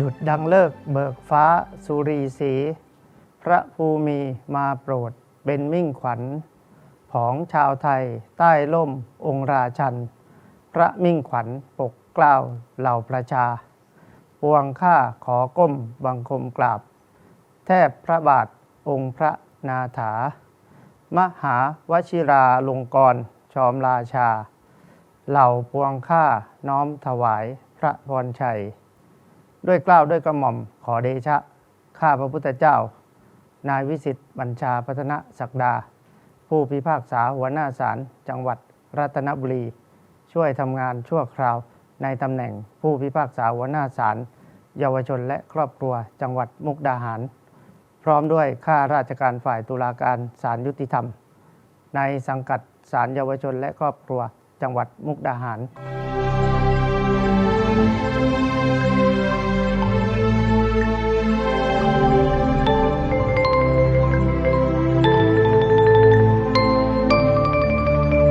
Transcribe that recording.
ดุดดังเลิกเบิกฟ้าสุรีสี พระภูมิมาโปรดเป็นมิ่งขวัญ ของชาวไทยใต้ล่มองค์ราชัน พระมิ่งขวัญปกกล้าวเหล่าประชา ปวงข้าขอก้มบังคมกราบ แทบพระบาทองค์พระนาถา มหาวชิราลงกรชอมราชา เหล่าพวงข้าน้อมถวายพระพรชัย ด้วยเกล้าวด้วยกระหม่อมขอเดชะ ข้าพระพุทธเจ้า นายวิสิทธิ์บัญชาพัฒนศักดา ผู้พิพากษาหัวหน้าศาลจังหวัดรัตนบุรี ช่วยทำงานชั่วคราวในตำแหน่งผู้พิพากษาหัวหน้าศาลเยาวชนและครอบครัวจังหวัดมุกดาหาร พร้อมด้วยข้าราชการฝ่ายตุลาการศาลยุติธรรม ในสังกัดศาลเยาวชนและครอบครัวจังหวัดมุกดาหาร